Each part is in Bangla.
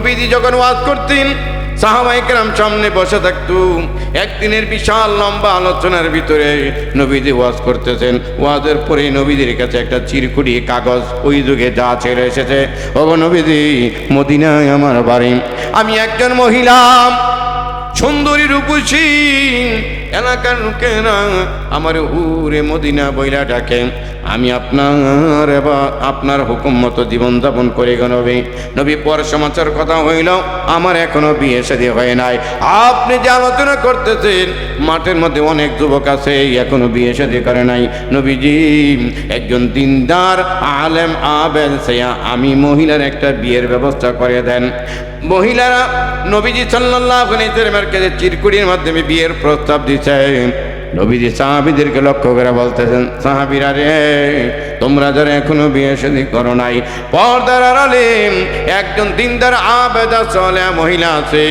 নবীজি যখন ওয়াজ করতেন সাহাবাইকেরাম সামনে বসে থাকতো। একদিনের বিশাল লম্বা আলোচনার ভিতরে নবীজি ওয়াজ করতেছেন। ওয়াজের পরে নবীদের কাছে একটা চিরকুটি কাগজ ওই যুগে যা ছেড়ে এসেছে। ও নবীজি, মদিনায় আমার বাড়ি। আমি একজন মহিলা, সুন্দরী রূপসী এলাকার লোকেরা আমার হুরে মদিনা বইলা ডাকে। আমি আপনার এবার আপনার হুকুম মতো জীবনযাপন করে গো নবী। নবী পর সমাচার কথা হইল, আমার এখনও বিয়ে শাদী হয় নাই। আপনি যে আলোচনা করতেছেন, মাঠের মধ্যে অনেক যুবক আছে, এখনও বিয়ে শাদী করে নাই। নবীজি, একজন দিনদার, আলেম, আবেল, সেয়া আমি মহিলার একটা বিয়ের ব্যবস্থা করে দেন। মহিলারা নবীজি আলাইহি ওয়াসাল্লামের কাছে চিরকুড়ির মাধ্যমে বিয়ের প্রস্তাব দিচ্ছে নবীজি সাহাবিদেরকে লক্ষ্য করে বলতেছেন, সাহাবিরা রে তোমরা যারা এখনও বিয়ে শাদী করো নাই, পর্দার আড়ালে একজন দিনদার আবেদা চলে, মহিলা আছে,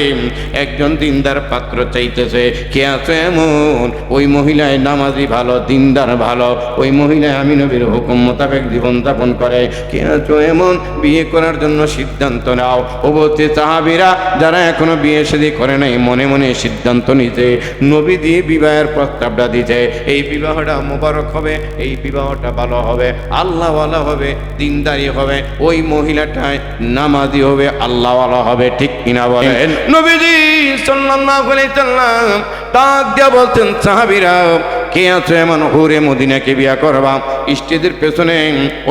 একজন দিনদার পাত্র চাইতেছে, কে আছে এমন? ওই মহিলায় নামাজি ভালো, দিনদার ভালো, ওই মহিলায় আমি নবীর হুকুম মোতাবেক জীবনযাপন করে, কে আছো এমন? বিয়ে করার জন্য সিদ্ধান্ত নাও। অবশ্যই সাহাবিরা যারা এখনও বিয়ে শাদী করে নাই, মনে মনে সিদ্ধান্ত নিতে নবী দিয়ে বিবাহের প্রস্তাবটা দিতে এই বিবাহটা মোবারক হবে, এই বিবাহটা ভালো হবে। আল্লাহওয়ালা হবে, দিনদারি হবে, ওই মহিলাটায় নামাজি হবে, আল্লাহওয়ালা হবে, ঠিক কিনা বলেন? নবীজি সাল্লাল্লাহু আলাইহি সাল্লাম ডাক দিয়া বলছেন সাহাবীরা কে আছে এমন হুরে মদিনাকে বিয়া করবা? স্টেজের পেছনে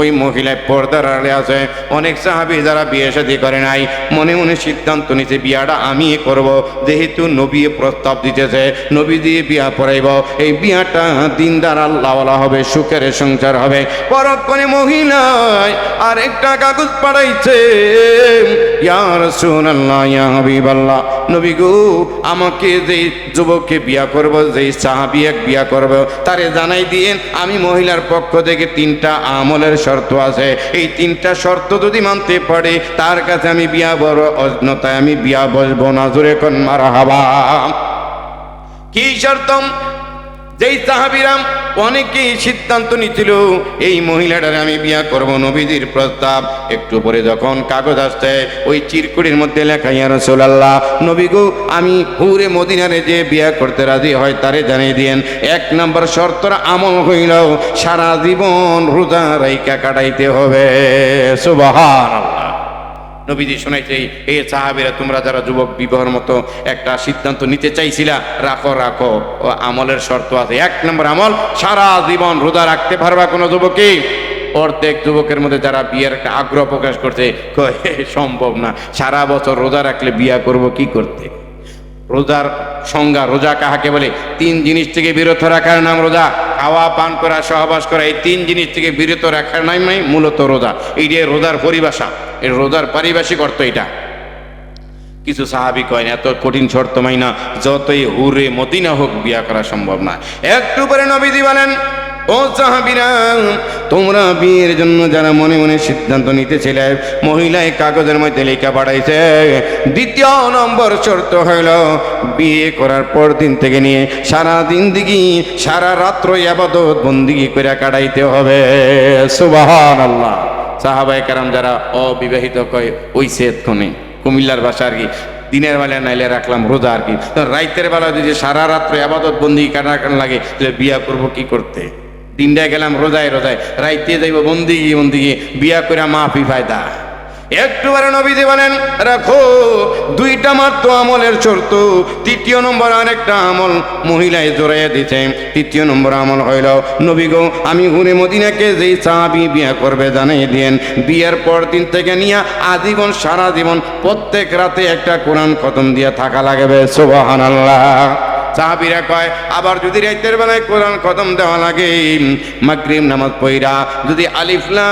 ওই মহিলায় পর্দার আড়ে আছে। অনেক সাহাবি যারা বিয়ে শাদী করে নাই। মনে মনে সিদ্ধান্ত নিছে, বিয়াটা আমি করব। যেহেতু নবী প্রস্তাব দিতেছে, নবী দিয়ে বিয়া পড়াইব। এই বিয়াটা দিন দিনদার আল্লাহওয়ালা হবে, সুখের সংসার হবে। পরক্ষণে মহিলায় আর একটা কাগজ পাঠাইছে ইয়ার সুনাল্লাহ ইয়া নবী গো, আমাকে যে যুবককে বিয়া করব, যেই সাহাবি এক বিয়া করব তারে জানাই দিয়েন, আমি মহিলার পক্ষ থেকে তিনটা আমলের শর্ত আছে। এই তিনটা শর্ত যদি মানতে পারে, তার কাছে আমি বিয়া বড় অজ্ঞতায় আমি বিয়া বসবো না। জোরে কন মারা হাবা কি শর্তম যেই সাহাবিরাম অনেকেই সিদ্ধান্ত নিছিল এই মহিলাটার আমি বিয়া করব নবীজির প্রস্তাব। একটু পরে যখন কাগজ আসছে, ওই চিরকুড়ির মধ্যে লেখা, ইয়া রাসূলুল্লাহ, নবী গো, আমি হুরে মদিনারে যে বিয়া করতে রাজি হয়, তারে জানিয়ে দিয়েন, এক নম্বর শর্তর আমল হইল সারা জীবন রোজা রাইকা কাটাইতে হবে। সুবহানাল্লাহ। নবীজি শোনাইছে এ সাহাবিরা তোমরা যারা যুবক বিবাহের মতো একটা সিদ্ধান্ত নিতে চাইছিলা রাখো রাখো। ও আমলের শর্ত আছে। এক নম্বর আমল সারা জীবন রোজা রাখতে পারবা কোনো যুবকই অর্ধেক যুবকের মধ্যে যারা বিয়ের একটা আগ্রহ প্রকাশ করছে কয়, "হে, সম্ভব না। সারা বছর রোজা রাখলে বিয়া করব কি করতে? রোজার সংজ্ঞা রোজা কাহাকে বলে? তিন জিনিস থেকে বিরত রাখার নাম রোজা। খাওয়া পান করা সহবাস করা এই তিন জিনিস থেকে বিরত রাখার নাম মূলত রোজা। এই যে রোজার পরিভাষা। এই রোজার পারিভাষিক অর্থ এটা। কিছু সাহাবি কয় না, এত কঠিন শর্ত মাইনা, যতই হুরে মদিনা হোক বিয়া করা সম্ভব না। একটু পরে নবীজি বলেন, ও সাহাবিরা, তোমরা বিয়ের জন্য যারা মনে মনে সিদ্ধান্ত নিতেছিলে, মহিলায় কাগজের মধ্যে লেখা পাঠাইছে, দ্বিতীয় নম্বর শর্ত হইল, বিয়ে করার পর দিন থেকে নিয়ে সারা দিন দিগি সারা রাত্র আবাদত বন্দিগি করে কাটাইতে হবে। সুবাহান আল্লাহ সাহাবাই কারাম যারা অবিবাহিত কয়, ওই সেত কোনে কুমিল্লার বাসা আর কি। দিনের বেলা নাইলে রাখলাম রোজা আর কি। রাইতের বেলা যদি সারা রাত্রে আবাদত বন্দি কানা কান লাগে, তাহলে বিয়া করব কি করতে? দিনটায় গেলাম রোজায় রোজায়। রাইতে যাইব বন্দি গিয়ে বিয়া করে মাফি ফায়দা। একটুবারে নবীজি বলেন, রাখো, দুইটা মাত্র আমলের শর্ত। তৃতীয় নম্বর আরেকটা আমল মহিলায় জোড়াইয়া দিছে। তৃতীয় নম্বর আমল হইল, নবী গো, আমি হুরে মদিনাকে যেই সাহাবি বিয়া করবে জানিয়ে দিয়েন। বিয়ের পর দিন থেকে নিয়ে আজীবন, সারা জীবন প্রত্যেক রাতে একটা কোরআন খতম দিয়ে থাকা লাগবে। সুবাহান আল্লাহ সাহাবিরা কয়, আবার যদি রাইতের বেলায় কোরআন খতম দেওয়া লাগে, মাগরিব নামাজ পইরা যদি আলিফলাম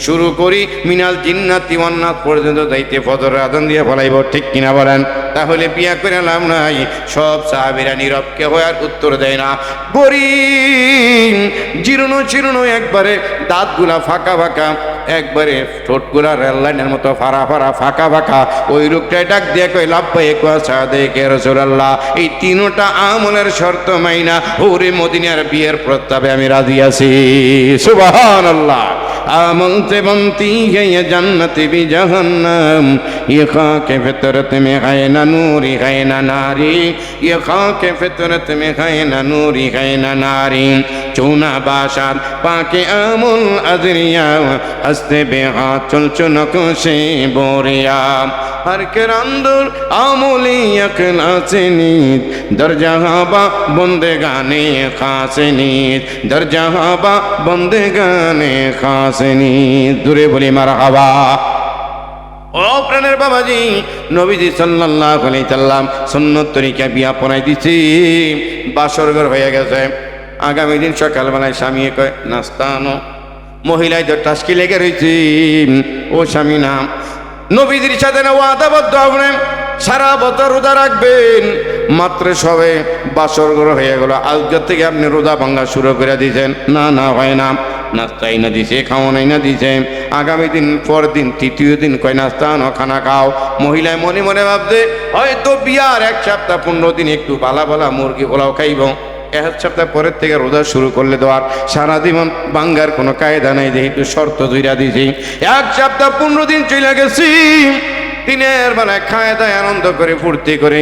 শুরু করি, মিনাল জিন্নাতি ওয়ান্নাত পর্যন্ত যাইতে ফজর আজান দিয়ে ফলাইব, ঠিক কিনা বলেন? তাহলে বিয়া করে লাভ নাই। সব সাহাবিরা নীরব কেউ আর উত্তর দেয় না। গরিব, জীর্ণ জীর্ণ একবারে দাঁতগুলা ফাঁকা ফাঁকা। একবারে ঠোঁটগুলা রেললাইনের মতো ফাড়া ফাড়া ফাঁকা ফাঁকা। ওই রূপটাই ডাক দিয়ে কই লাভবাই কুয়া সাদেকে রসুলাল্লাহ। এই তিনোটা আমলের শর্ত মাইনা ওরে মদিনার বিয়ের প্রস্তাবে আমি রাজি আছি। সুবাহান আল্লাহ আমল তে বন্তি হে জান্নাতি বি জাহান্নাম। ইয়ে খাকে ফিতরত মে গায়না নূরি গায়না নারী। ইয়ে খাকে ফিতরত মে গায়না নূরি গায়না নারী। চুনা বাসার পাকে আমল আদরিয়া হস্তে বেহা চুল চুনক সে বোরিয়া। হর কেরান্দুর আমলি দরজা দরজাহাবা বন্দে গানে খাসেনি দরজা হাবা বন্দে গানে খাসেনিত দূরে বলি মার হাবা ও প্রাণের বাবাজি, নবীজি সাল্লাল্লাহু আলাইহি সাল্লাম সুন্নত তরিকা বিয়া পড়াই দিছি। বাসরঘর হয়ে গেছে। আগামী দিন সকালবেলায় স্বামী কয়, নাস্তা আনো। মহিলায় তো টাস্কি লেগে রয়েছে ও স্বামী নাম নবীদের সাথে না ওয়াদাবদ্ধ আপনি সারা বছর রোজা রাখবেন। মাত্র সবে বাসরঘর হয়ে গেল। আজকের থেকে আপনি রোজা ভাঙ্গা শুরু করে দিয়েছেন, না না, হয় না। নাস্তাই না দিছে খাওয়ানাই না দিছে। আগামী দিন পর দিন, তৃতীয় দিন কয়, নাস্তা আনো, খানা খাও। মহিলায় মনে মনে ভাবছে, হয়তো বিয়ার এক সপ্তাহ, পনেরো দিন একটু বালা বালা মুরগি পোলাও খাইব। এক সপ্তাহ পরের থেকে রোজা শুরু করলে তো আর সারা জীবন বাঙ্গার কোনো কায়দা নাই যেহেতু শর্ত ধইরা দিছি এক সপ্তাহ পনেরো দিন চলে গেছি, দিনের বেলায় খায় দায় আনন্দ করে ফুর্তি করে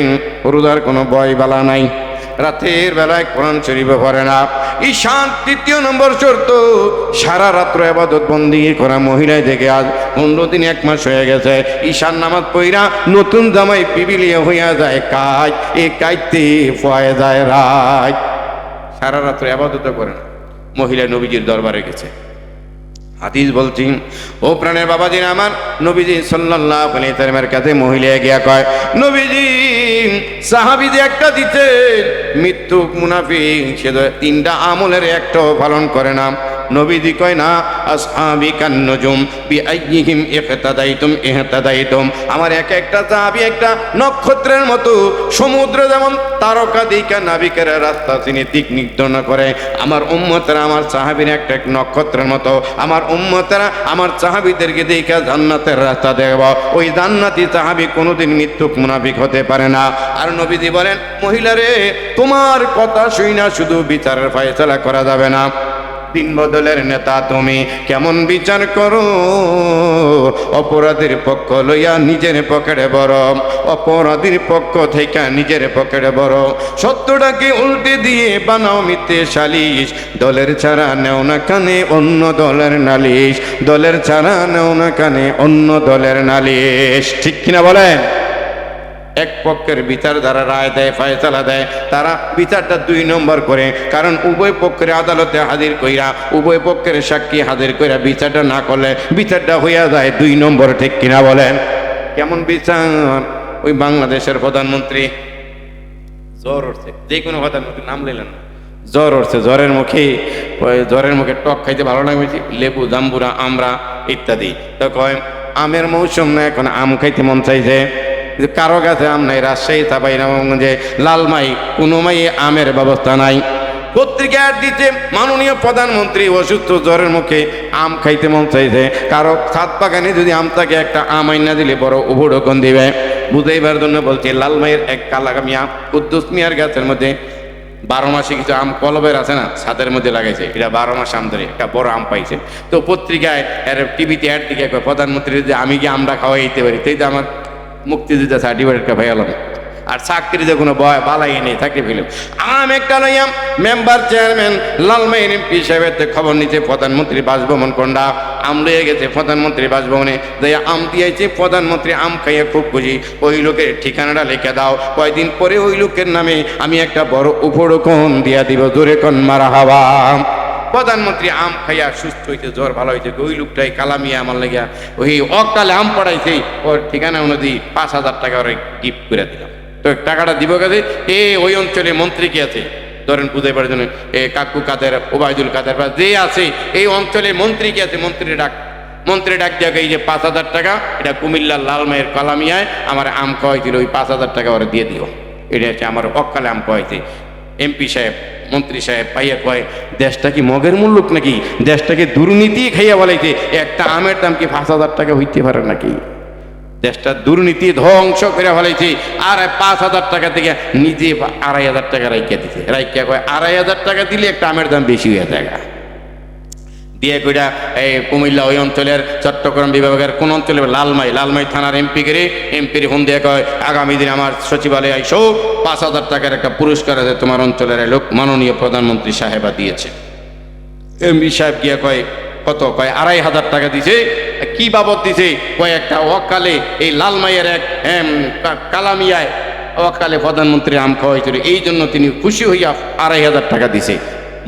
রোজার কোনো ভয় বালা নাই। রাতের বেলায় কোরআন শরীফ পড়ে না। ঈশান তৃতীয় নম্বর শর্ত, সারা রাত্র আবাদত বন্দি করা মহিলায় দেখে আজ পনেরো দিন এক মাস হয়ে গেছে। ঈশান নামাজ পইরা নতুন জামাই পিবিলিয়ে হইয়া যায় কাজ, এ কাইতে ফয়ে যায় রায়। সারা রাত্রে আবাদত করেন। মহিলা নবীজির দরবারে গেছে। হাদিস বলছি, ও প্রাণের বাবাজির আমার? নবীজি সাল্লাল্লাহু আলাইহি সাল্লামের কাছে মহিলা গিয়া কয়, নবীজি সাহাবীজি একটা দিতে মৃত্যু মুনাফিক, সে তিনটা আমলের একটাও পালন করে না। নবীজি কয়, না, আসহাবি কান্নজুম বি আইয়িহিম ইহতাদাইতুম। ইহতাদাইতুম আমার এক একটা সাহাবী একটা নক্ষত্রের মতো, সমুদ্র যেমন তারকা দিকা নাবিকেরা রাস্তা চিনে দিক নির্ধারণ করে। আমার উম্মতেরা আমার সাহাবীর একটা এক নক্ষত্রের মতো, আমার উম্মতেরা আমার চাহাবিদেরকে দেখা জান্নাতের রাস্তা দেখব। ওই জান্নাতি চাহাবি কোনোদিন মৃত্যু মুনাফিক হতে পারে না। আর নবীজি বলেন, মহিলারে, তোমার কথা শুই না শুধু বিচারের ফয়সলা করা যাবে না। দিন বদলের নেতা তুমি, কেমন বিচার করো? অপরাধীর পক্ষ লইয়া নিজের পকেটে বড় অপরাধীর পক্ষ থেকে নিজের পকেটে বড় সত্যটাকে উল্টে দিয়ে বানাও মিথ্যে সালিশ, দলের ছাড়া নেও না কানে অন্য দলের নালিশ, দলের ছাড়া নেও না কানে অন্য দলের নালিশ। ঠিক কিনা বলেন? এক পক্ষের বিচার দ্বারা রায় দেয়, ফয়সালা দেয়, তারা বিচারটা দুই নম্বর করে। কারণ উভয় পক্ষের আদালতে হাজির কইরা, উভয় পক্ষের সাক্ষী হাজির কইরা বিচারটা না করলে বিচারটা হইয়া যায় দুই নম্বর, ঠিক কিনা বলেন? কেমন বিচার? ওই বাংলাদেশের প্রধানমন্ত্রী, জ্বর উঠছে। যে কোনো প্রধানমন্ত্রী নাম নিলেন জ্বর উঠছে, জ্বরের মুখে জ্বরের মুখে টক খাইতে ভালো লাগে বেশি লেবু, জাম্বুরা আমরা ইত্যাদি। তো কয়, আমের মৌসুম না, এখন আম খাইতে মন চাইছে। কারও কাছে আম নাই, রাজশাহী চাপাইনবাবগঞ্জে লালমাই কোনো মাই আমের ব্যবস্থা নাই। পত্রিকা দিতে মাননীয় প্রধানমন্ত্রী অসুস্থ জ্বরের মুখে আম খাইতে মন চাইছে। কারও ছাদ বাগানে যদি আম থাকে, একটা আম আইনা দিলে বড় উভুডকন দিবে। বুঝাইবার জন্য বলছে, লালমাইয়ের এক কালাগামি আম কুদ্দুস মিয়ার গাছের মধ্যে বারো মাসে কিছু আম কলবের আছে না, ছাদের মধ্যে লাগাইছে। এটা বারো মাস আম ধরে একটা বড় আম পাইছে। তো পত্রিকায় টিভিতে অ্যাড দিকে প্রধানমন্ত্রী যে আমি কি আমরা খাওয়াইতে পারি তাই তো আমার মুক্তিযোদ্ধা সার্টিফিকেটটা ভাই হলাম আর চাকরিতে কোনো ভয়, বালাই নেই, চাকরি পেলাম। আম একটা মেম্বার চেয়ারম্যান লালমাই এমপি সাহেবের খবর নিতে প্রধানমন্ত্রী বাসভবন কোনটা আম লইয়ে গেছে প্রধানমন্ত্রী বাসভবনে। যাই আম দিয়েছে প্রধানমন্ত্রী আম খাইয়ে খুব খুশি। ওই লোকের ঠিকানাটা লিখে দাও। কয়দিন পরে ওই লোকের নামে আমি একটা বড় উপরকম দিয়া দিব। জোরে কন মারা হাওয়া। প্রধানমন্ত্রী আম খাইয়া সুস্থ হইতে জ্বর, ভালো হইতে ওই লোকটাই কালামিয়া আমার লাগিয়া ওই অকালে আম পড়াইছে, ওর ঠিকানা অনুযায়ী পাঁচ হাজার টাকা ওরে গিফট করে দিলাম। তো টাকাটা দিব কাজে? এ ওই অঞ্চলে মন্ত্রী কি আছে? ধরেন বুঝাই পারার জন্য, এ কাকু কাদের, ওবায়দুল কাদের, বা যে আছে, এই অঞ্চলে মন্ত্রী কি আছে? মন্ত্রী ডাক মন্ত্রী ডাক দিয়ে এই যে পাঁচ হাজার টাকা, এটা কুমিল্লার লালমাইয়ের কালামিয়ায় আমার আম খাওয়াইছিল, ওই পাঁচ হাজার টাকা ওরা দিয়ে দিও। এটা হচ্ছে আমার অকালে আম খাওয়াইছে। এমপি সাহেব মন্ত্রী সাহেব পাইয়া কয়, দেশটা কি মগের মূল্যক নাকি? দেশটাকে দুর্নীতি খাইয়া বলাইতে একটা আমের দাম কি পাঁচ হাজার টাকা হইতে পারে নাকি? দেশটা দুর্নীতি ধ্বংস করে ফেলাইছে, আর পাঁচ হাজার টাকা থেকে নিজে আড়াই হাজার টাকা রাইকা দিতে রাইকা কয়, আড়াই হাজার টাকা দিলে একটা আমের দাম বেশি হয়ে যায় দিয়ে কইরা এই কুমিল্লা ওই অঞ্চলের চট্টগ্রাম বিভাগের কোন অঞ্চলে, লালমাই লালমাই থানার এমপি করে এমপির ফোন দিয়ে কয়, আগামী দিন আমার সচিবালয়ে আইসো, পাঁচ হাজার টাকার একটা পুরস্কার আছে তোমার অঞ্চলের লোক মাননীয় প্রধানমন্ত্রী সাহেবা দিয়েছে। এমপি সাহেব গিয়া কয়, কত? কয়, আড়াই হাজার টাকা দিছে। কি বাবদ দিছে? কয়, একটা অকালে এই লালমাইয়ের এক কালামিয়ায় অকালে প্রধানমন্ত্রী আম খাওয়াইছিল। এই জন্য তিনি খুশি হইয়া আড়াই হাজার টাকা দিছে।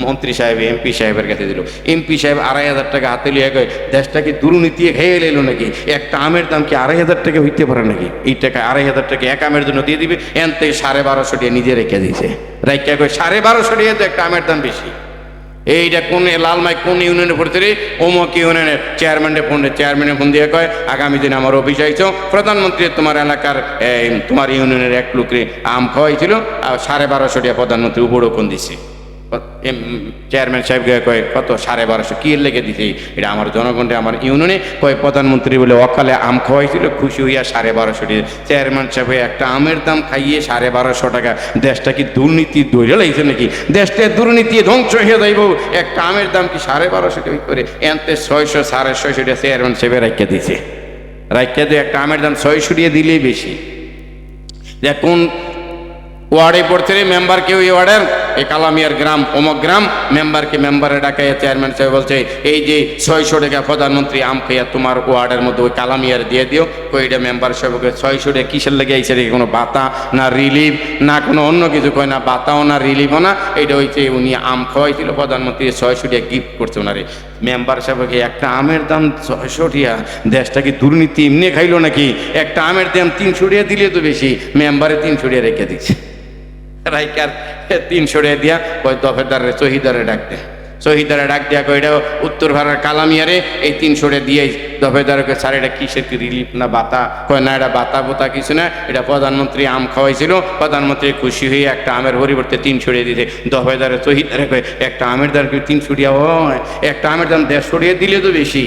মন্ত্রী সাহেব, এমপি সাহেবের কাছে দিল। এমপি সাহেব আড়াই হাজার টাকা হাতে লিয়ে কয় দেশটা কি দুর্নীতি খেয়ে এলো নাকি? একটা আমের দাম কি আড়াই হাজার টাকা হইতে পারে নাকি? এই টাকা আড়াই হাজার টাকা এক আমের জন্য দিয়ে দিবে এন থেকে সাড়ে বারোশো টাকা নিজে রেখে দিয়েছে। রাইকা কয়, সাড়ে বারোশো টাকা তো একটা আমের দাম বেশি। এইটা কোন লালমাই কোন ইউনিয়নে পড়তে রে? অমুক ইউনিয়নের চেয়ারম্যানে ফোন চেয়ারম্যানে ফোন দিয়ে কয়, আগামী দিন আমার অফিস আইছো। প্রধানমন্ত্রী তোমার এলাকার তোমার ইউনিয়নের এক লোকরে আম খাওয়াইছিল, আর সাড়ে বারোশো টাকা প্রধানমন্ত্রী উপরোক্ষণ দিছে। চেয়ারম্যান সাহেব কয়, কত সাড়ে বারোশো কি লেগে দিছে? এটা আমার জনগণে আমার ইউনিয়নে কয়, প্রধানমন্ত্রী বলে অকালে আম খাওয়াইছিল খুশি হইয়া সাড়ে বারোশো টাকা চেয়ারম্যান সাহেব একটা আমের দাম খাইয়ে সাড়ে বারোশো টাকা, দেশটা কি দুর্নীতি দৈরে লাগছে নাকি? দেশটা দুর্নীতি ধ্বংস হয়ে যাইব, একটা আমের দাম কি সাড়ে বারোশো টাকা করে? এনতে ছয়শো, সাড়ে ছয়শো টাকা চেয়ারম্যান সাহেব রাখিয়ে দিছে। রাখিয়ে দিয়ে একটা আমের দাম ছয়শো টাকা দিলেই বেশি। যে কোন ওয়ার্ডে পড়ছে মেম্বারকে ওই ওয়ার্ডের? এই কালামিয়ার গ্রাম, অমক গ্রাম, মেম্বারকে মেম্বারে ডাকাই চেয়ারম্যান সাহেব বলছে, এই যে ছয়শো টাকা প্রধানমন্ত্রী আম খাইয়া তোমার ওয়ার্ডের মধ্যে ওই কালামিয়ার দিয়ে দিও। কইটা মেম্বার সাহেবকে, ছয়শো টাকা কিসের লেগে আইসে রেখে কোনো বাতা না রিলিফ না কোনো অন্য কিছু কয় না, বাতাও না রিলিফও না? এটা হইছে উনি আম খাওয়াইছিল, প্রধানমন্ত্রী ছয়শো টাকা গিফট করছে ওনারে মেম্বার সাহেবকে, একটা আমের দাম ছয়শো টাকা, দেশটা কি দুর্নীতি এমনি খাইলো নাকি? একটা আমের দাম তিনশো টাকা দিলে তো বেশি। মেম্বারে তিনশো টাকা রেখে দিচ্ছে। রাইকার তিনশো টাকা দিয়া ওই দফেদারে শহীদারে ডাক দেয় শহীদারে ডাক দিয়া কই এটা উত্তর ভারতের কালামিয়ারে, এই তিনশো টাকা দিয়ে দফেদারকে স্যার, এটা কিসের কি রিলিফ না বাতা? কয়, না, এটা বাতা বোতা কিছু না, এটা প্রধানমন্ত্রী আম খাওয়াইছিল, প্রধানমন্ত্রী খুশি হয়ে একটা আমের পরিবর্তে তিনশো টাকা দিতে দফেদারে শহীদারে কয়, একটা আমের কি তিনশো টাকা হয়? একটা আমের দাম দেড়শো টাকা দিলে তো বেশি।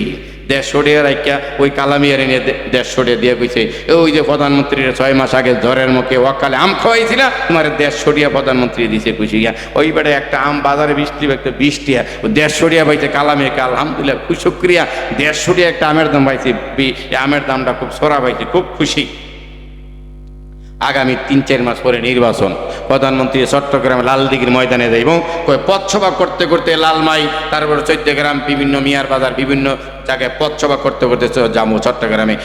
দেড়শো টাকা রাখিয়া ওই কালামিয়ারে নিয়ে দে- দেড়শো টাকা দিয়ে কইছে, ওই যে প্রধানমন্ত্রীর ছয় মাস আগে ঝড়ের মুখে ওয়াকালে আম খাওয়াইছিল, তোমার দেড়শো টাকা প্রধানমন্ত্রী দিছে খুশি গিয়া ওই বেড়ে একটা আম বাজারে বৃষ্টি একটা বৃষ্টি দেড়শো টাকা পাইছে কালামিয়াকে, আলহামদুলিল্লাহ, খুব শুক্রিয়া, দেড়শো একটা আমের দাম পাইছে আমের দামটা খুব সরা পাইছে, খুব খুশি। আগামী তিন চার মাস পরে নির্বাচন, প্রধানমন্ত্রী চট্টগ্রাম লালদিঘির ময়দানে যাইব কই পথসভা করতে করতে লালমাই, তারপর চৈত্যগ্রাম বিভিন্ন মিয়ার বাজার, বিভিন্ন জায়গায় পথসভা করতে করতে চ- যাব চট্টগ্রামে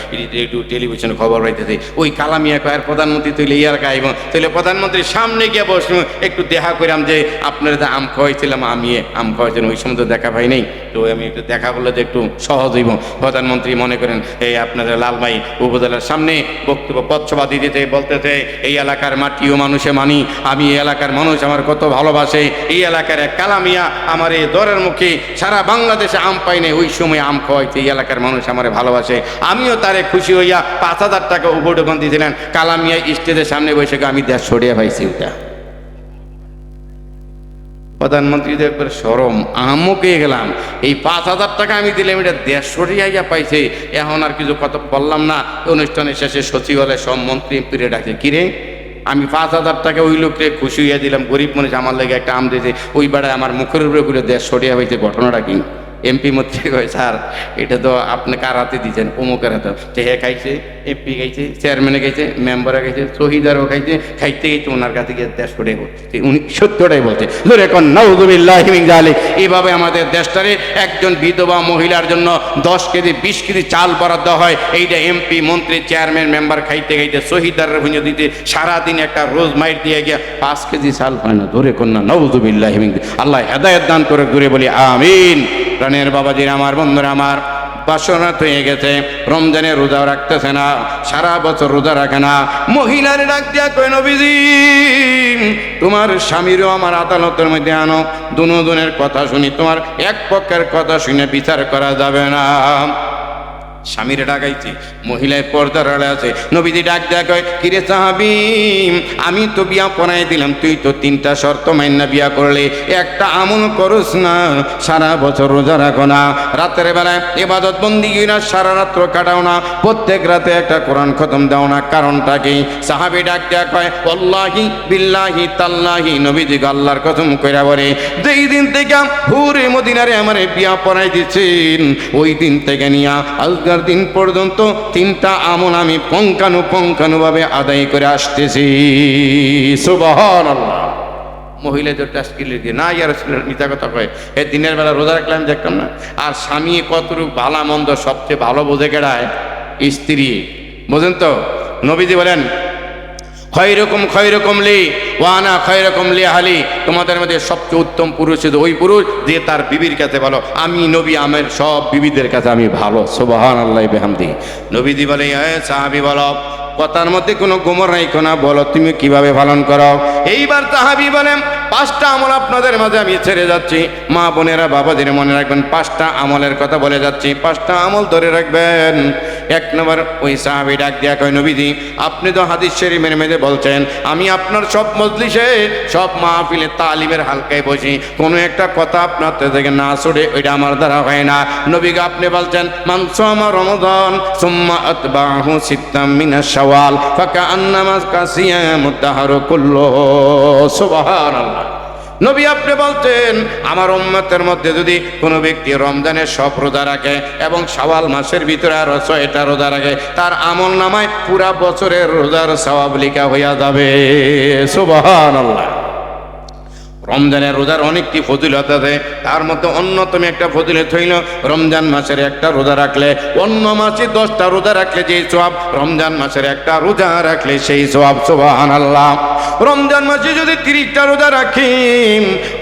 টেলিভিশনে খবর পাইতেছে। ওই কালামিয়া কয়ের প্রধানমন্ত্রী তৈলে ইয়ার গাইব? তাহলে প্রধানমন্ত্রীর সামনে গিয়ে বসলাম একটু দেখা করিলাম যে, আপনার যে আম খাওয়াইছিলাম আমি আম খাওয়াইছিলাম ওই সময় তো দেখা পাই নাই। তো আমি একটু দেখা করলে যে একটু সহজ হইব। প্রধানমন্ত্রী মনে করেন এই আপনাদের লালমাই উপজেলার সামনে বক্তব্য পথসভা দিতে বলতেছে, এই এলাকার মাটিও মানুষে মানি, আমি এই এলাকার মানুষ, আমার কত ভালোবাসে। এই এলাকার কালামিয়া আমার এই দরের মুখে সারা বাংলাদেশে আম পাই নাই। ওই সময় আম খাওয়াইছে এই এলাকার মানুষ আমার ভালোবাসে। আমিও তারে খুশি হইয়া পাঁচ হাজার টাকা উপঢৌকন দিয়েছিলেন। কালামিয়া স্টেজের সামনে বসে আমি দেশ সরিয়ে পাইছি ওটা। প্রধানমন্ত্রী তো একবার সরম আমও গেলাম। এই পাঁচ হাজার টাকা আমি দিলাম, এটা দেড়শো রিয়াইয়া পাইছে। এখন আর কিছু কথা বললাম না। অনুষ্ঠানের শেষে সচিবালয় সব মন্ত্রী এমপিরে ডাকে, কিরে? আমি পাঁচ হাজার টাকা ওই লোককে খুশি হইয়া দিলাম, গরিব মানুষ আমার লেগে একটা আম দিয়েছে। ওই বেড়ায় আমার মুখের উপরে ঘুরে দেশ সরিয়া হয়েছে ঘটনাটা কি? এমপি মন্ত্রী কয়, স্যার, এটা তো আপনি কার হাতে দিচ্ছেন অমুকের হাতে। সে হে খাইছে এমপি খাইছে চেয়ারম্যানে খাইছে মেম্বারে খাইছে শহীদারও খাইছে, খাইতে খাইতে ওনার কাছে গিয়ে দেশ করে বলছে। উনি সত্যটাই বলছে। ধরে এখন নাউজুবিল্লাহ জালে এইভাবে আমাদের দেশটারে একজন বিধবা মহিলার জন্য দশ কেজি, বিশ কেজি চাল বরাদ্দ হয়। এইটা এমপি মন্ত্রী চেয়ারম্যান মেম্বার খাইতে খাইতে শহীদারের ভুঁজে দিতে সারাদিন একটা রোজ মাইট দিয়ে গিয়া পাঁচ কেজি চাল হয় না। ধরে কন্যা নওজুবিল্লাহ আল্লাহ হেদায়ত দান করে ঘুরে বলি, আমিন। প্রাণের বাবাজির আমার, বন্ধুরা আমার। বাসনা হয়ে গেছে রমজানের রোজা রাখতেছে না, সারা বছর রোজা রাখে না। মহিলার ডাক দিয়া কই নবীজি, তোমার স্বামীরও আমার আদালতের মধ্যে আনো। দুজনের কথা শুনি, তোমার এক পক্ষের কথা শুনে বিচার করা যাবে না। স্বামীরে ডাকাইছে, মহিলায় পর্দার আড়ে আছে। নবীজি ডাক কয়, কিরে সাহাবি, আমি তো বিয়া পড়াই দিলাম, তুই তো তিনটা শর্ত মাইনা বিয়া করলে। একটা আমল করস না, সারা বছর রোজা রাখো না। রাতের বেলায় এবাদত বন্দি না সারা রাত্র কাটাও না। প্রত্যেক রাতে একটা কোরআন খতম দাও না, কারণটা কি? সাহাবি ডাক কয় অল্লাহি বিল্লাহি তাল্লাহি। নবীজি আল্লাহর কসম কইরা বলে, যেই দিন থেকে হুরে মদিনারে আমারে বিয়া পড়াই দিচ্ছেন ওই দিন থেকে নিয়া আজকার দিন পর্যন্ত তিনটা আমল আমি পঙ্কানু পঙ্কানুভাবে আদায় করে আসতেছি। সুবহান আল্লাহ মহিলাদের টাস্কিলে দিয়ে না ইয়ার মিথ্যা কথা কয়। এই দিনের বেলা রোজা রাখলাম দেখতাম না। আর স্বামী কতটুকু ভালা মন্দ সবচেয়ে ভালো বোঝে কেড়ায়? স্ত্রী। বোঝেন তো? নবীজি বলেন ক্ষয় রকম ক্ষয় রকম লি, ওয়ানা খয়রকম রকম লি হালি তোমাদের মধ্যে সবচেয়ে উত্তম পুরুষ হচ্ছে ওই পুরুষ যে তার বিবির কাছে ভালো। আমি নবী, আমার সব বিবিদের কাছে আমি ভালো। সোবাহান আল্লাহ বেহামদি। নবীদি বলে, এ সাহাবি বলো, কথার মধ্যে কোনো গোমর নাই কোনা বলো, তুমি কীভাবে পালন করো? এইবার তাহাবি বলেন, পাঁচটা আমল আপনাদের মাঝে আমি ছেড়ে যাচ্ছি। মা বোনেরা, বাবাদের মনে রাখবেন, পাঁচটা আমলের কথা বলে যাচ্ছি। পাঁচটা আমল ধরে রাখবেন। এক নম্বর ওই সাহাবি ডাক দিয়া কয়, নবীজি, আপনি তো হাদিস শরীফের মেঝে বলছেন, আমি আপনার সব মজলিসে, সব মাহফিলে তালিমের হালকায় বসি। কোনো একটা কথা আপনার থেকে না ছড়ে ওইটা আমার দ্বারা হয় না। নবীকে আপনি বলছেন আমার রমদান সুম্মা আতবাহু সিত্তাম মিনা শাওয়াল, ফাকা আন্নামা কাসিয়াম দাহারু কুল্লু। সুবহানাল্লাহ। নবী আপনি বলতেন, আমার উম্মতের মধ্যে যদি কোনো ব্যক্তি রমজানের সব রোজা রাখে এবং সাওয়াল মাসের ভিতরে আরও ছয়টা রোজা রাখে, তার আমল নামায় পুরা বছরের রোজার সওয়াব লিখা হইয়া যাবে। সুবহানাল্লাহ। রমজানের রোজার অনেকটি ফজিলত আছে। তার মধ্যে অন্যতম একটা ফজিলত হইল, রমজান মাসের একটা রোজা রাখলে, অন্য মাসে দশটা রোজা রাখলে যেই সব রমজান মাসের একটা রোজা রাখলে সেই সব সোবাহান আল্লাহ রমজান মাসে যদি তিরিশটা রোজা রাখি,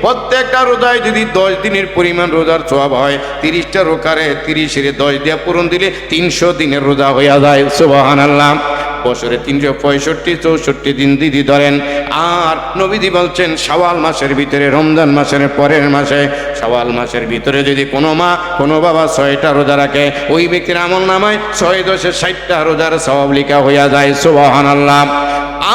প্রত্যেকটা রোজায় যদি দশ দিনের পরিমাণ রোজার সোয়াব হয়, তিরিশটা রোকারে তিরিশের দশ দিয়া পূরণ দিলে তিনশো দিনের রোজা হইয়া যায় সোবাহান আল্লাহ বছরে তিনশো পঁয়ষট্টি, চৌষট্টি দিন দিদি ধরেন। আর নবীদি বলছেন, শাওয়াল মাসের ভিতরে, রমজান মাসের পরের মাসে, শাওয়াল মাসের ভিতরে যদি কোনো মা, কোনো বাবা ছয়টা রোজা রাখে, ওই ব্যক্তির আমল নামায় ছয় দশে ষাটটা রোজার সবাব লিখা হইয়া যায় সুবাহান আল্লাহ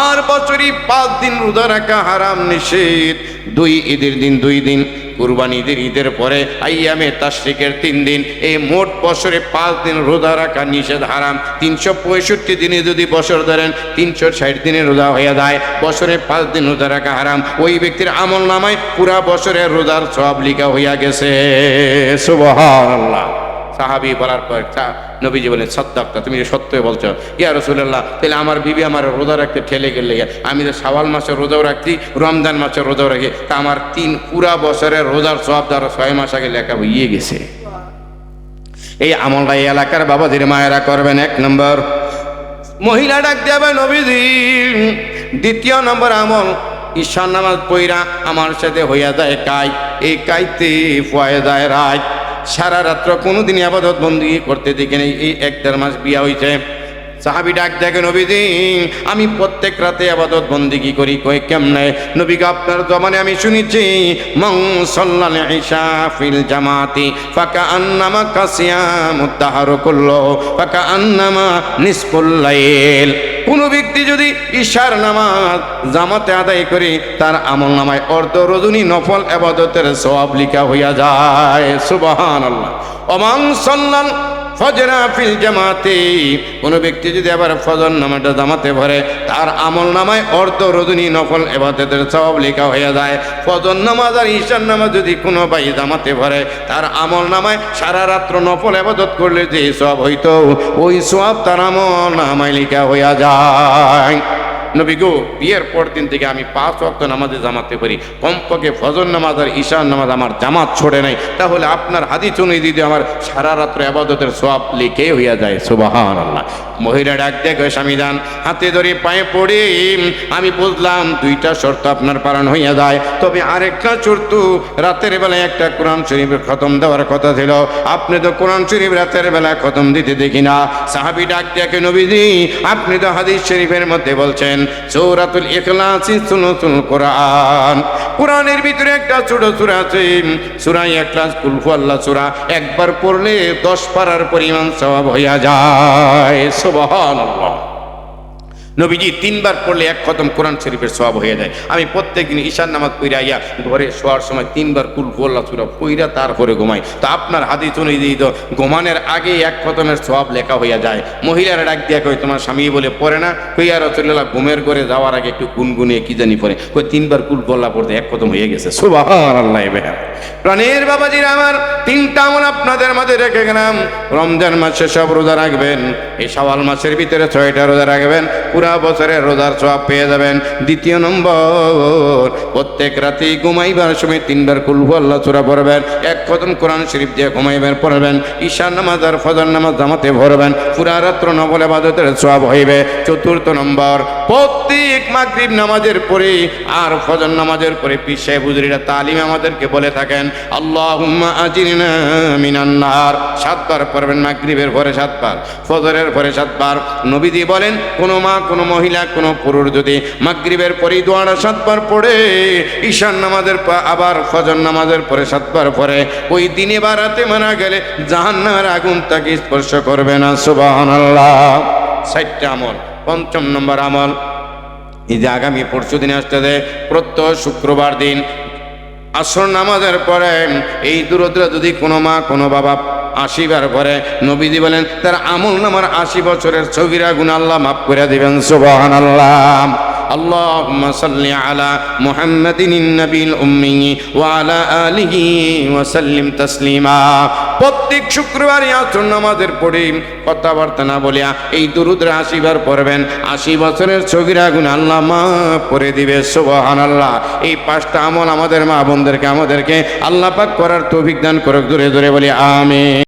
আর বছরই পাঁচ দিন রোজা রাখা হারাম, নিষেধ। দুই ঈদের দিন, দুই দিন। কুরবানি ঈদের পরে আইয়ামে তাশরিকের তিন দিন এই মোট বছরে পাঁচ দিন রোজা রাখা নিষেধ হারাম। তিনশো পঁয়ষট্টি দিনে যদি বছর ধরেন, তিনশো ষাট দিনে রোজা হইয়া দেয় বছরে পাঁচ দিন রোজা রাখা হারাম। ওই ব্যক্তির আমল নামায় পুরা বছরের রোজার সব লিখা হইয়া গেছে। সুবহানাল্লাহ। সাহাবি বলার পর নবীজি বলেন সত্যাক্তা তুমি যে সত্যই বলছো। ইয়া রসুল্লাহ তাহলে আমার বিবি আমার রোজা রাখতে ঠেলে গেলে আমি যে সাওয়াল মাসের রোজাও রাখছি, রমজান মাসের রোজাও রাখি, তা আমার তিন পুরা বছরের রোজার সব দ্বারা ছয় মাস আগে লেখা হইয়ে গেছে। এই আমলটা এই এলাকার বাবাদের মায়েরা করবেন, এক নম্বর। মহিলা ডাক দেবে নবীজি, দ্বিতীয় নম্বর আমল, ঈশান নামাজ পইরা আমার সাথে হইয়া যায় কাই, এই কাইতে ফয়ে যায় রাত সারা রাত্র কোনোদিন আবাদত বন্দি করতে দেখে নেই। এই এক দেড় মাস বিয়া হইছে। সাহাবি ডাক দেখে, নবীজি, আমি প্রত্যেক রাতে আবাদত বন্দিগি করি? কই কেমনে? নবীকে আপনার জমানে আমি শুনেছি মং সল্লাল ফিল জামাতি ফাকা আন্নামা কাসিয়াম উদ্দাহার করল ফাকা আন্নামা নিসফুল লাইল। কোন ব্যক্তি যদি ঈশার নামাজ জামাতে আদায় করে, তার আমল নামায় অর্ধ রজনী নফল এবাদতের সব লিখা হইয়া যায়। সুবাহ অমান সল্লাল ফজরা ফিল জামাতে। কোনো ব্যক্তি যদি আবার ফজর নামাটা জামাতে ভরে, তার আমল নামায় অর্ধ রজনী নফল এবাদতের সব লেখা হয়ে যায়। ফজর নামাজ আর ঈশান নামাজ যদি কোনো ভাই জামাতে ভরে, তার আমল নামায় সারা রাত্র নফল এবাদত করলে যে সব হইতো, ওই সব তার আমল নামায় লেখা হইয়া যায়। নবী গো, বিয়ের পর দিন থেকে আমি পাঁচ ওয়াক্ত নামাজে জামাতে পারি কমপক্ষে ফজর নামাজ আর ঈশান নামাজ আমার জামাত ছড়ে নাই। তাহলে আপনার হাদি চুনি দিদি আমার সারা রাত্র আবাদতের সব লিখে হইয়া যায়। সুবাহান আল্লাহ মহিলা ডাক, দেখে স্বামী দান, হাতে ধরে পায়ে পড়ে। আমি বুঝলাম দুইটা শর্ত আপনার পালন হইয়া যায়। তবে আরেকটা শর্ত, রাতের বেলায় একটা কোরআন শরীফের খতম দেওয়ার কথা ছিল। আপনি তো কোরআন শরীফ রাতের বেলায় খতম দিতে দেখি না। সাহাবি ডাক, দেখে নবীজি, আপনি তো হাদিস শরীফের মধ্যে বলছেন সৌরাতুল ইখলাসি সুনতুল কোরআন। কোরআনের ভিতরে একটা ছোট সুরা আছে সূরা ইখলাস কুলফু আল্লাহ সুরা। একবার পড়লে দশ পারার পরিমাণ স্বভাব হইয়া যায়। সুবহানাল্লাহ। নবীজি তিনবার পড়লে এক খতম কোরআন শরীফের সব হয়ে যায়। আমি প্রত্যেকদিন ঈশান নামাজ পইরা আইয়া ঘরে শোয়ার সময় তিনবার কুল গোল্লা চূড়া পইরা তারপরে ঘুমাই। তো আপনার হাদিস অনুযায়ী তো ঘুমানোর আগে এক খতমের সব লেখা হইয়া যায়। মহিলারা ডাক দিয়া কই তোমার স্বামী বলে পড়ে না? কইয়া রসুল্লাহ ঘুমের ঘরে যাওয়ার আগে একটু গুনগুনিয়ে কি জানি পড়ে। কই তিনবার কুল গোল্লা পড়তে এক খতম হয়ে গেছে। সুবাহ আল্লাহ প্রাণের বাবাজির আমার তিনটা আমল আপনাদের মাঝে রেখে গেলাম। রমজান মাসে সব রোজা রাখবেন এই সওয়াল মাসের ভিতরে ছয়টা রোজা রাখবেন, পুরা বছরের রোজার সব পেয়ে যাবেন। দ্বিতীয় নম্বর, প্রত্যেক রাতে ঘুমাইবার সময় তিনবার কুলহু আল্লাহ চূড়া পড়বেন। এক খতম কোরআন শরীফ দিয়ে ঘুমাইবার পড়বেন। ঈশান নামাজ আর ফজর নামাজ জামাতে ভরবেন। পুরা রাত্র নবল আবাদতের সব হইবে। চতুর্থ নম্বর, প্রত্যেক মাগরিব নামাজের পরে আর ফজর নামাজের পরে পিসে বুজরিরা তালিম আমাদেরকে বলে থাকেন আল্লাহ আজিরনা মিনান নার। সাতবার পড়বেন মাগরিবের পরে সাতবার, ফজরের পরে সাতবার। নবীজি বলেন, কোনো মা কোনো মহিলা, কোনো পুরুষ যদি মাগরিবের পরে দোয়াটা সাতবার পড়ে, ঈশান নামাজের আবার ফজর নামাজের পরে সাতবার পরে ওই দিনে বা রাতে মারা গেলে জাহান্নামের আগুন তাকে স্পর্শ করবে না, সুবহানাল্লাহ। ষাটটা আমল, পঞ্চম নম্বর আমল। এই যে আগামী পরশু দিনে আসতেছে প্রত্যহ শুক্রবার দিন, আসর নামাজের পরে এই দূরত্ব যদি কোনো মা, কোনো বাবা আশিবার পরে নবীজি বলেন তার আমল নামার আশি বছরের ছবিরা গুণ আল্লাহ মাফ করে দিবেন সুবহান আল্লাহ اللهم صل على محمد النبي الأمي وعلى آله وسلم تسليما প্রত্যেক শুক্রবার আসর নামাজের পড়ে কথাবার্তা না বলিয়া এই দুরুদ্র আশিবার পড়বেন আশি বছরের ছবিরা গুণ আল্লাহ মাফ করে দিবে সুবহান আল্লাহ এই পাঁচটা আমল আমাদের মা বোনদেরকে আমাদেরকে আল্লাহ পাক করার তৌফিক দান করুক দূরে দূরে বলি আমি